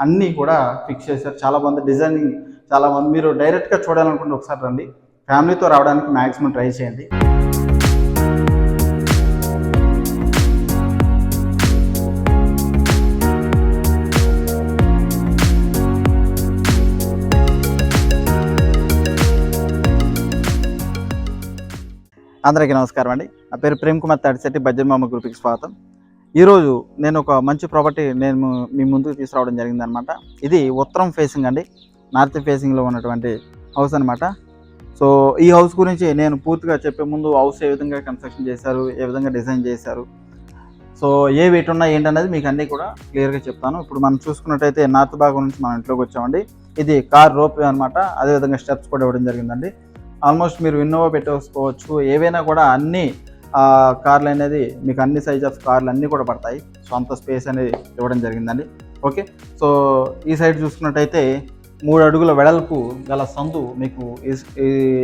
అన్నీ కూడా ఫిక్స్ చేశారు. చాలామంది డిజైనింగ్ చాలామంది మీరు డైరెక్ట్గా చూడాలనుకుంటే ఒకసారి రండి. ఫ్యామిలీతో రావడానికి మ్యాక్సిమం ట్రై చేయండి. అందరికీ నమస్కారం అండి. నా పేరు ప్రేమ్ కుమార్ తాడిశెట్టి బజ్జన్ మామ గ్రూప్కి స్వాగతం. ఈరోజు నేను ఒక మంచి ప్రాపర్టీ నేను మీ ముందుకు తీసుకురావడం జరిగింది అనమాట ఇది ఉత్తరం ఫేసింగ్ అండి. నార్త్ ఫేసింగ్లో ఉన్నటువంటి హౌస్ అనమాట సో ఈ హౌస్ గురించి నేను పూర్తిగా చెప్పే ముందు హౌస్ ఏ విధంగా కన్స్ట్రక్షన్ చేశారు ఏ విధంగా డిజైన్ చేశారు. సో ఏ వెయిట్ ఉన్నాయి ఏంటనేది మీకు అన్నీ కూడా క్లియర్గా చెప్తాను. ఇప్పుడు మనం చూసుకున్నట్టయితే నార్త్ భాగం నుంచి మనం ఇంట్లోకి వచ్చామండి. ఇది కార్ రోప్ అనమాట అదేవిధంగా స్టెప్స్ కూడా ఇవ్వడం జరిగిందండి. ఆల్మోస్ట్ మీరు ఇన్నోవా పెట్టేసుకోవచ్చు ఏవైనా కూడా అన్నీ కార్లు అనేది మీకు అన్ని సైజ్ ఆఫ్ కార్లు అన్నీ కూడా పడతాయి. సో అంత స్పేస్ అనేది ఇవ్వడం జరిగిందండి. ఓకే సో ఈ సైడ్ చూసుకున్నట్టయితే మూడు అడుగుల వెడల్పు గల సందు మీకు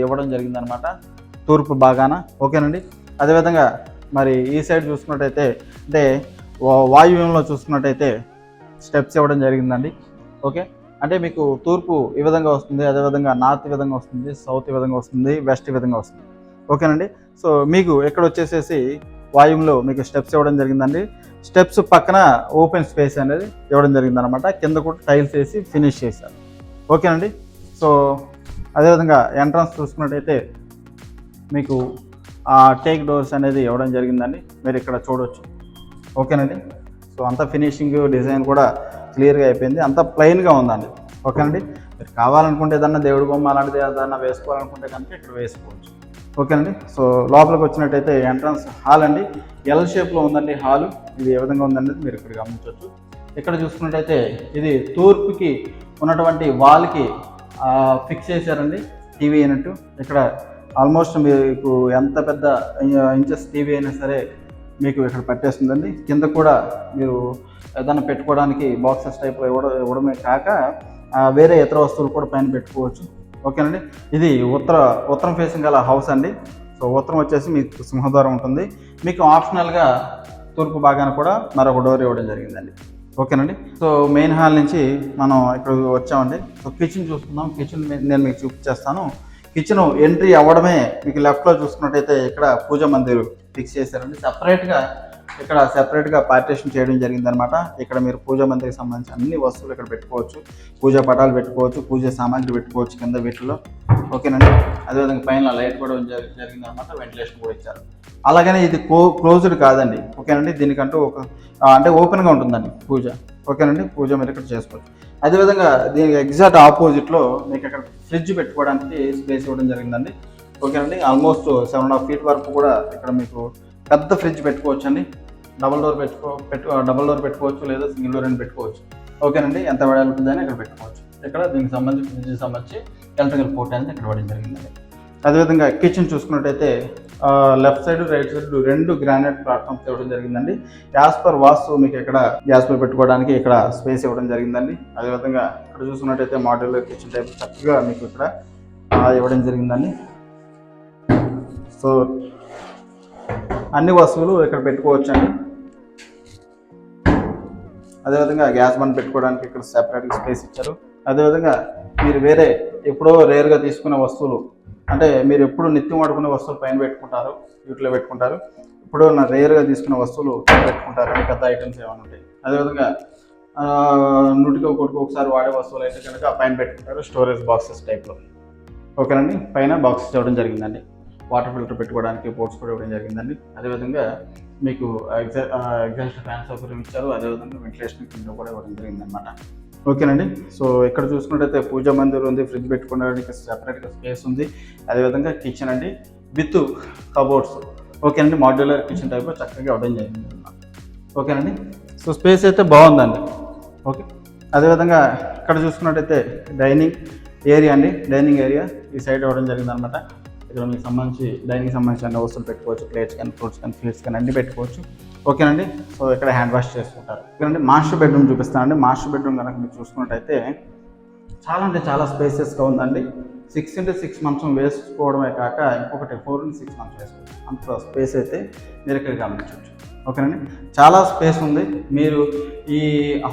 ఇవ్వడం జరిగిందనమాట తూర్పు బాగాన ఓకేనండి అదేవిధంగా మరి ఈ సైడ్ చూసుకున్నట్టయితే అంటే వాయువ్యంలో చూసుకున్నట్టయితే స్టెప్స్ ఇవ్వడం జరిగిందండి. ఓకే అంటే మీకు తూర్పు ఈ విధంగా వస్తుంది అదేవిధంగా నార్త్ విధంగా వస్తుంది సౌత్ విధంగా వస్తుంది వెస్ట్ విధంగా వస్తుంది. ఓకేనండి? సో మీకు ఎక్కడ వచ్చేసేసి వాయువులో మీకు స్టెప్స్ ఇవ్వడం జరిగిందండి. స్టెప్స్ పక్కన ఓపెన్ స్పేస్ అనేది ఇవ్వడం జరిగిందనమాట కింద కూడా టైల్స్ వేసి ఫినిష్ చేశారు. ఓకేనండి? సో అదేవిధంగా ఎంట్రన్స్ చూసుకున్నట్టయితే మీకు ఆ టేక్ డోర్స్ అనేది ఇవ్వడం జరిగిందండి. మీరు ఇక్కడ చూడవచ్చు ఓకేనండి? సో అంత ఫినిషింగ్ డిజైన్ కూడా క్లియర్గా అయిపోయింది. అంత ప్లెయిన్గా ఉందండి. ఓకేనండి? మీరు కావాలనుకుంటే ఏదన్నా దేవుడి బొమ్మ అలాంటిది ఏదన్నా వేసుకోవాలనుకుంటే కనుక ఇక్కడ వేసుకోవచ్చు. ఓకేనండి. సో లోపలికి వచ్చినట్టయితే ఎంట్రన్స్ హాల్ అండి. ఎల్ షేప్లో ఉందండి హాలు. ఇది ఏ విధంగా ఉందండి మీరు ఇక్కడ గమనించవచ్చు. ఇక్కడ చూసుకున్నట్టయితే ఇది తూర్పుకి ఉన్నటువంటి వాల్కి ఫిక్స్ చేశారండి టీవీ అయినట్టు. ఇక్కడ ఆల్మోస్ట్ మీకు ఎంత పెద్ద ఇంచెస్ టీవీ అయినా సరే మీకు ఇక్కడ పెట్టేస్తుందండి. కింద కూడా మీరు ఏదైనా పెట్టుకోవడానికి బాక్సెస్ టైప్లో ఇవ్వడం ఇవ్వడమే కాక వేరే ఇతర వస్తువులు కూడా పైన పెట్టుకోవచ్చు. ఓకేనండి. ఇది ఉత్తర ఉత్తరం ఫేసింగ్ గల హౌస్ అండి. సో ఉత్తరం వచ్చేసి మీకు సింహద్వారం ఉంటుంది. మీకు ఆప్షనల్గా తూర్పు భాగాన కూడా మరొక డోర్ ఇవ్వడం జరిగిందండి. ఓకేనండి. సో మెయిన్ హాల్ నుంచి మనం ఇక్కడ వచ్చామండి. సో కిచెన్ చూసుకుందాం కిచెన్ నేను మీకు చూపించేస్తాను కిచెన్ ఎంట్రీ అవ్వడమే మీకు లెఫ్ట్లో చూసుకున్నట్టయితే ఇక్కడ పూజ మందిర్ ఫిక్స్ చేశారండి. సపరేట్గా ఇక్కడ సెపరేట్గా పార్టీషన్ చేయడం జరిగిందనమాట ఇక్కడ మీరు పూజా మందిరికి సంబంధించిన అన్ని వస్తువులు ఇక్కడ పెట్టుకోవచ్చు. పూజా పటాలు పెట్టుకోవచ్చు పూజ సామాగ్రి పెట్టుకోవచ్చు కింద వీటిలో ఓకేనండి? అదేవిధంగా పైన లైట్ కూడా జరిగిందనమాట వెంటిలేషన్ కూడా ఇచ్చారు. అలాగనే ఇది క్లో క్లోజ్డ్ కాదండి. ఓకేనండి? దీనికంటూ ఒక అంటే ఓపెన్గా ఉంటుందండి పూజ. ఓకేనండి? పూజ మీరు ఇక్కడ చేసుకోవచ్చు. అదేవిధంగా దీనికి ఎగ్జాక్ట్ ఆపోజిట్లో మీకు ఇక్కడ ఫ్రిడ్జ్ పెట్టుకోవడానికి స్పేస్ ఇవ్వడం జరిగిందండి. ఓకేనండి? Almost seven and half feet వరకు కూడా ఇక్కడ మీకు పెద్ద ఫ్రిడ్జ్ పెట్టుకోవచ్చండి. డబల్ డోర్ పెట్టుకో పెట్టు డబల్ డోర్ పెట్టుకోవచ్చు లేదా సింగిల్ డోర్ అని పెట్టుకోవచ్చు. ఓకేనండి? ఎంత వెడల్పుందని ఇక్కడ పెట్టుకోవచ్చు. ఇక్కడ దీనికి సంబంధించి ఫ్రిడ్జ్ సంబంధించి ఎలక్ట్రికల్ పోర్ట్ అనేది ఇక్కడ ఇవ్వడం జరిగిందండి. అదేవిధంగా కిచెన్ చూసుకున్నట్టయితే లెఫ్ట్ సైడ్ రైట్ సైడ్ రెండు గ్రానైట్ ప్లాట్ఫామ్స్ ఇవ్వడం జరిగిందండి. యాజ్ పర్ వాస్తు మీకు ఇక్కడ గ్యాస్ పై పెట్టుకోవడానికి ఇక్కడ స్పేస్ ఇవ్వడం జరిగిందండి. అదేవిధంగా ఇక్కడ చూసుకున్నట్టయితే మాడ్యులర్ కిచెన్ టైప్ చక్కగా మీకు ఇక్కడ ఇవ్వడం జరిగిందండి. సో అన్ని వస్తువులు ఇక్కడ పెట్టుకోవచ్చు అండి అదేవిధంగా గ్యాస్ బండ్ పెట్టుకోవడానికి ఇక్కడ సెపరేట్ స్పేస్ ఇచ్చారు. అదేవిధంగా మీరు వేరే ఎప్పుడో రేర్గా తీసుకునే వస్తువులు అంటే మీరు ఎప్పుడు నిత్యం వాడుకునే వస్తువులు పైన పెట్టుకుంటారు వీటిలో పెట్టుకుంటారు. ఇప్పుడు నా రేర్గా తీసుకునే వస్తువులు పెట్టుకుంటారు అని పెద్ద ఐటమ్స్ ఏమైనా ఉంటాయి. అదేవిధంగా నూటికి ఒకటికి ఒకసారి వాడే వస్తువులు అయితే కనుక పైన పెట్టుకుంటారు స్టోరేజ్ బాక్సెస్ టైప్లో ఓకేనండి పైన బాక్సెస్ ఇవ్వడం జరిగిందండి. వాటర్ ఫిల్టర్ పెట్టుకోవడానికి పోర్ట్స్ కూడా ఇవ్వడం జరిగిందండి. అదేవిధంగా మీకు ఎగ్జా ఎగ్జాస్ట్ ఫ్యాన్ సౌకర్యం ఇచ్చారు అదేవిధంగా వెంటిలేషన్ కింద కూడా ఇవ్వడం జరిగిందనమాట ఓకేనండి? సో ఇక్కడ చూసుకున్నట్టయితే పూజా మందిర్ ఉంది ఫ్రిడ్జ్ పెట్టుకోవడానికి సెపరేట్గా స్పేస్ ఉంది. అదేవిధంగా కిచెన్ అండి విత్ కబోర్డ్స్ ఓకేనండి? మాడ్యులర్ కిచెన్ టైప్ చక్కగా ఇవ్వడం జరిగింది అనమాట ఓకేనండి? సో స్పేస్ అయితే బాగుందండి. ఓకే. అదేవిధంగా ఇక్కడ చూసుకున్నట్టయితే డైనింగ్ ఏరియా అండి డైనింగ్ ఏరియా ఈ సైడ్ ఇవ్వడం జరిగిందనమాట ఇక్కడ మీకు సంబంధించి డైనింగ్ సంబంధించిన అన్ని వస్తువులు పెట్టుకోవచ్చు. ప్లేట్స్ కానీ ఫ్రూట్స్ కానీ ఫీడ్స్ కానీ అన్ని పెట్టుకోవచ్చు. ఓకేనండి? సో ఇక్కడ హ్యాండ్ వాష్ చేసుకుంటారు. ఇక్కడండి మాస్టర్ బెడ్రూమ్ చూపిస్తానండి. మాస్టర్ బెడ్రూమ్ కనుక మీరు చూసుకున్నట్టయితే చాలా అంటే చాలా స్పేసెస్గా ఉందండి. సిక్స్ ఇంటూ సిక్స్ మంచం వేసుకోవడమే కాక ఇంకొకటి ఫోర్ ఇంటూ సిక్స్ మంచం వేసుకోవచ్చు. అంత స్పేస్ అయితే మీరు ఇక్కడ గమనించవచ్చు. ఓకేనండి? చాలా స్పేస్ ఉంది. మీరు ఈ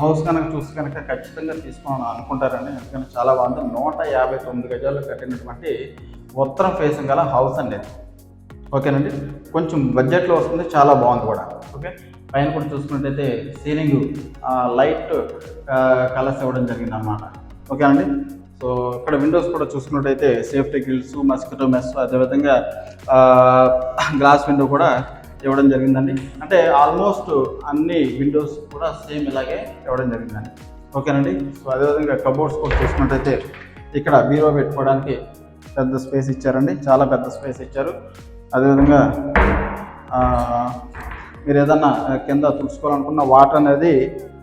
హౌస్ కనుక చూసి కనుక ఖచ్చితంగా తీసుకోవాలని అనుకుంటారండి. ఎందుకంటే చాలా బాగుంది. నూట యాభై తొమ్మిది గజాలు కట్టినటువంటి ఉత్తరం ఫేసింగ్ గల హౌస్ అండి ఓకేనండి? కొంచెం బడ్జెట్లో వస్తుంది చాలా బాగుంది కూడా. ఓకే? పైన కూడా చూసుకున్నట్టయితే సీలింగ్ లైట్ కలర్స్ ఇవ్వడం జరిగింది అన్నమాట ఓకేనండి? సో ఇక్కడ విండోస్ కూడా చూసుకున్నట్టయితే సేఫ్టీ గ్రిల్స్ మస్కిటో మెస్ అదేవిధంగా గ్లాస్ విండో కూడా ఇవ్వడం జరిగిందండి. అంటే ఆల్మోస్ట్ అన్ని విండోస్ కూడా సేమ్ ఇలాగే ఇవ్వడం జరిగిందండి. ఓకేనండి? సో అదేవిధంగా కబోర్డ్స్ కూడా చూసుకున్నట్టయితే ఇక్కడ బీరో పెట్టుకోవడానికి పెద్ద స్పేస్ ఇచ్చారండి. చాలా పెద్ద స్పేస్ ఇచ్చారు. అదేవిధంగా మీరు ఏదన్నా కింద తుడుచుకోవాలనుకున్న వాటర్ అనేది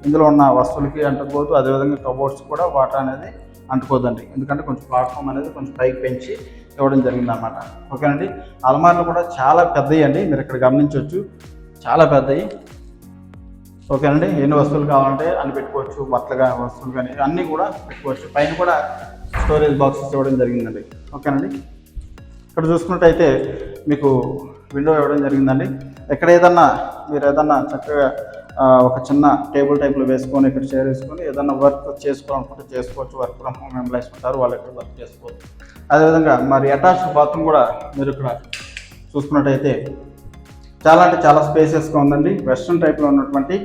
ఇందులో ఉన్న వస్తువులకి అంటుకోవద్దు. అదేవిధంగా కబోర్డ్స్ కూడా వాటర్ అనేది అంటుకోదండి ఎందుకంటే కొంచెం ప్లాట్ఫామ్ అనేది కొంచెం పైకి పెంచి ఇవ్వడం జరిగింది అనమాట ఓకేనండి? అలమార్లు కూడా చాలా పెద్దవి అండి. మీరు ఇక్కడ గమనించవచ్చు. చాలా పెద్దవి ఓకేనండి? ఎన్ని వస్తువులు కావాలంటే అన్ని పెట్టుకోవచ్చు. బట్టలు కానీ వస్తువులు కానీ అన్నీ కూడా పెట్టుకోవచ్చు. పైన కూడా స్టోరేజ్ బాక్సెస్ ఇవ్వడం జరిగిందండి. ఓకేనండి. ఇక్కడ చూసుకున్నట్టయితే మీకు విండో ఇవ్వడం జరిగిందండి. ఎక్కడ ఏదన్నా మీరు ఏదన్నా చక్కగా ఒక చిన్న టేబుల్ టైప్లో వేసుకొని ఇక్కడ చైర్ వేసుకొని ఏదన్నా వర్క్ చేసుకోవాలనుకుంటే చేసుకోవచ్చు. వర్క్ ఫ్రమ్ హోమ్ ఎంప్లాయీస్ ఉంటారు వాళ్ళు ఇక్కడ వర్క్ చేసుకోవచ్చు. అదేవిధంగా మరి అటాచ్డ్ బాత్రూమ్ కూడా మీరు ఇక్కడ చూసుకున్నట్టయితే చాలా అంటే చాలా స్పేసెస్గా ఉందండి. వెస్ట్రన్ టైప్లో ఉన్నటువంటి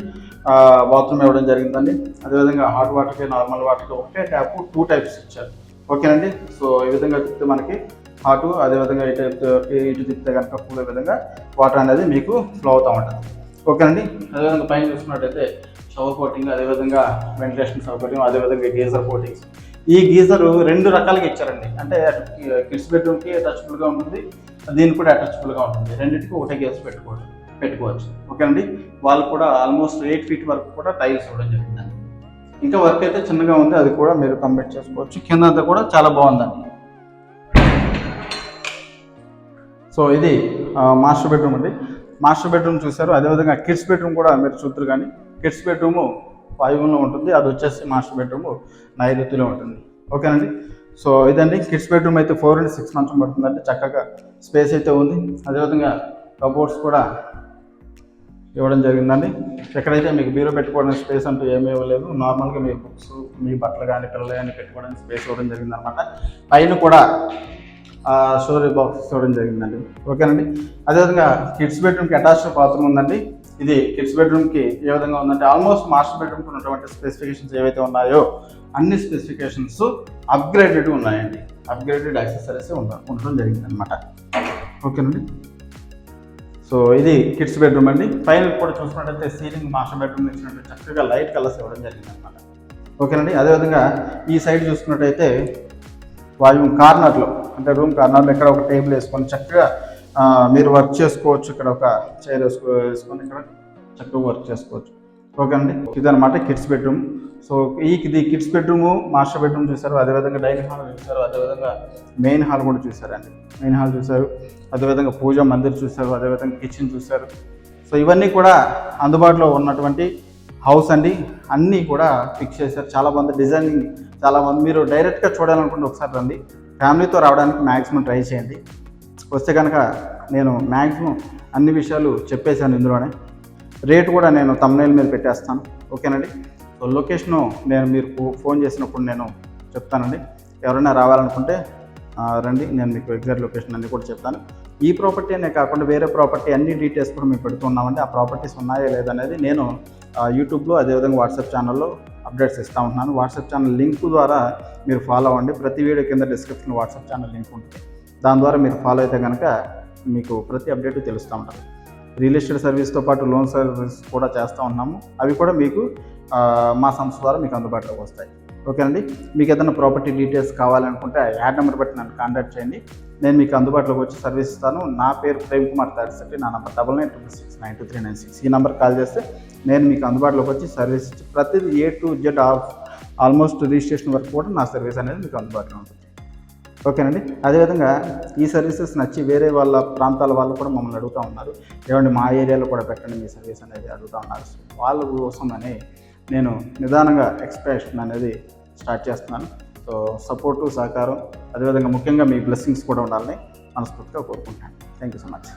బాత్రూమ్ ఇవ్వడం జరిగిందండి. అదేవిధంగా హాట్ వాటర్కి నార్మల్ వాటర్కి ఒకటే ట్యాప్ టూ టైప్స్ ఇచ్చారు. ఓకేనండి. సో ఈ విధంగా తిప్పితే మనకి హాటు అదేవిధంగా ఇటు ఇటు తిప్పితే కనుక కూలే విధంగా వాటర్ అనేది మీకు ఫ్లో అవుతూ ఉంటుంది. ఓకేనండి. అదేవిధంగా పైన చూసుకున్నట్టయితే షవర్ కోటింగ్ అదేవిధంగా వెంటిలేషన్ సౌకర్యం అదేవిధంగా గీజర్ కోటింగ్స్ ఈ గీజర్ రెండు రకాలుగా ఇచ్చారండి. అంటే కిడ్స్ బెడ్రూమ్కి అటాచబుల్గా ఉంటుంది దీనికి కూడా అటాచబుల్గా ఉంటుంది. రెండింటికి ఒకటే గీజర్ పెట్టుకోవచ్చు పెట్టుకోవచ్చు. ఓకేనండి. వాళ్ళు కూడా ఆల్మోస్ట్ ఎయిట్ ఫీట్ వరకు కూడా టైల్స్ ఇవ్వడం జరిగిందండి. ఇంకా వర్క్ అయితే చిన్నగా ఉంది అది కూడా మీరు కంప్లీట్ చేసుకోవచ్చు. కింద అంతా కూడా చాలా బాగుందండి. సో ఇది మాస్టర్ బెడ్రూమ్ అండి. మాస్టర్ బెడ్రూమ్ చూశారు అదేవిధంగా కిడ్స్ బెడ్రూమ్ కూడా మీరు చూద్దరు కానీ కిడ్స్ బెడ్రూమ్ వాయువులో ఉంటుంది అది వచ్చేసి మాస్టర్ బెడ్రూమ్ నైరుతిలో ఉంటుంది. ఓకేనండి? సో ఇదండి కిడ్స్ బెడ్రూమ్ అయితే ఫోర్ అండ్ సిక్స్ మంత్స్ పడుతుందంటే చక్కగా స్పేస్ అయితే ఉంది. అదేవిధంగా కబోర్డ్స్ కూడా ఇవ్వడం జరిగిందండి. ఎక్కడైతే మీకు బీరో పెట్టుకోవడానికి స్పేస్ అంటూ ఏమీ ఇవ్వలేదు నార్మల్గా మీ బుక్స్ మీ బట్టలు కానీ పిల్లలు కానీ పెట్టుకోవడానికి స్పేస్ ఇవ్వడం జరిగింది అనమాట పైన కూడా స్టోరీ బాక్స్ ఇవ్వడం జరిగిందండి. ఓకేనండి? అదేవిధంగా కిడ్స్ బెడ్రూమ్కి అటాచ్డ్ బాత్రూమ్ ఉందండి. ఇది కిడ్స్ బెడ్రూమ్కి ఏ విధంగా ఉందంటే ఆల్మోస్ట్ మాస్టర్ బెడ్రూమ్కి ఉన్నటువంటి స్పెసిఫికేషన్స్ ఏవైతే ఉన్నాయో అన్ని స్పెసిఫికేషన్స్ అప్గ్రేడెడ్ ఉన్నాయండి. అప్గ్రేడెడ్ యాక్సెసరీస్ ఉండ ఉండడం జరిగిందనమాట ఓకేనండి? సో ఇది కిడ్స్ బెడ్రూమ్ అండి. పైన కూడా చూసుకున్నట్టయితే సీలింగ్ మాస్టర్ బెడ్రూమ్ ఇచ్చినట్టు చక్కగా లైట్ కలర్స్ ఇవ్వడం జరిగింది అనమాట ఓకేనండి? అదేవిధంగా ఈ సైడ్ చూసుకున్నట్టయితే వాయు కార్నర్లో అంటే రూమ్ కార్నర్లో ఇక్కడ ఒక టేబుల్ వేసుకొని చక్కగా మీరు వర్క్ చేసుకోవచ్చు. ఇక్కడ ఒక చైర్ వేసుకో వేసుకొని ఇక్కడ చక్కగా వర్క్ చేసుకోవచ్చు. ఓకే అండి ఇదనమాట కిడ్స్ బెడ్రూమ్. సో ఈ ఇది కిడ్స్ బెడ్రూమ్ మాస్టర్ బెడ్రూమ్ చూసారు అదేవిధంగా డైనింగ్ హాల్ చూసారు అదేవిధంగా మెయిన్ హాల్ కూడా చూసారండి మెయిన్ హాల్ చూసారు అదేవిధంగా పూజా మందిర్ చూసారు అదేవిధంగా కిచెన్ చూసారు సో ఇవన్నీ కూడా అందుబాటులో ఉన్నటువంటి హౌస్ అండి. అన్నీ కూడా ఫిక్స్ చేశారు. చాలా మంది డిజైనింగ్ చాలా మంది మీరు డైరెక్ట్గా చూడాలనుకుంటే ఒకసారి రండి. ఫ్యామిలీతో రావడానికి మ్యాక్సిమం ట్రై చేయండి. వస్తే కనుక నేను మ్యాక్సిమం అన్ని విషయాలు చెప్పేశాను ఇందులోనే. రేట్ కూడా నేను తమ్నైల్ మీద పెట్టేస్తాను. ఓకేనండి? లొకేషను నేను మీరు ఫోన్ చేసినప్పుడు నేను చెప్తానండి. ఎవరైనా రావాలనుకుంటే రండి. నేను మీకు ఎగ్జాక్ట్ లొకేషన్ అన్ని కూడా చెప్తాను. ఈ ప్రాపర్టీ అనే కాకుండా వేరే ప్రాపర్టీ అన్ని డీటెయిల్స్ కూడా మేము పెడుతున్నామండి ఆ ప్రాపర్టీస్ ఉన్నాయా లేదనేది నేను యూట్యూబ్లో అదేవిధంగా వాట్సాప్ ఛానల్లో అప్డేట్స్ ఇస్తూ ఉంటున్నాను. వాట్సాప్ ఛానల్ లింక్ ద్వారా మీరు ఫాలో అవ్వండి. ప్రతి వీడియో కింద డిస్క్రిప్షన్లో వాట్సాప్ ఛానల్ లింక్ ఉంటుంది. దాని ద్వారా మీరు ఫాలో అయితే కనుక మీకు ప్రతి అప్డేట్ తెలుస్తూ ఉంటారు రియల్ ఎస్టేట్ సర్వీస్తో పాటు లోన్ సర్వీస్ కూడా చేస్తూ ఉన్నాము. అవి కూడా మీకు మా సంస్థ ద్వారా మీకు అందుబాటులోకి వస్తాయి. ఓకేనండి? మీకు ఏదైనా ప్రాపర్టీ డీటెయిల్స్ కావాలనుకుంటే ఆ యాడ్ నెంబర్ బట్టి నన్ను కాంటాక్ట్ చేయండి. నేను మీకు అందుబాటులోకి వచ్చి సర్వీస్ ఇస్తాను. నా పేరు ప్రేమ్ కుమార్ థర్టీ నా number double nine two six nine two three nine six. ఈ నెంబర్ కాల్ చేస్తే నేను మీకు అందుబాటులోకి వచ్చి సర్వీస్ ఇచ్చి ప్రతిదీ A to Z of almost registration వరకు కూడా నా సర్వీస్ అనేది మీకు అందుబాటులో ఉంటుంది. ఓకేనండి? అదేవిధంగా ఈ సర్వీసెస్ నచ్చి వేరే వాళ్ళ ప్రాంతాల వాళ్ళు కూడా మమ్మల్ని అడుగుతూ ఉన్నారు. ఏమంటే మా ఏరియాలో కూడా పెట్టండి మీ సర్వీస్ అనేది అడుగుతూ ఉన్నారు. వాళ్ళ కోసమని నేను నిదానంగా ఎక్స్ప్రెషన్ అనేది స్టార్ట్ చేస్తున్నాను. సో సపోర్టు సహకారం అదేవిధంగా ముఖ్యంగా మీ బ్లెస్సింగ్స్ కూడా ఉండాలని మనస్ఫూర్తిగా కోరుకుంటాను థ్యాంక్ యూ సో మచ్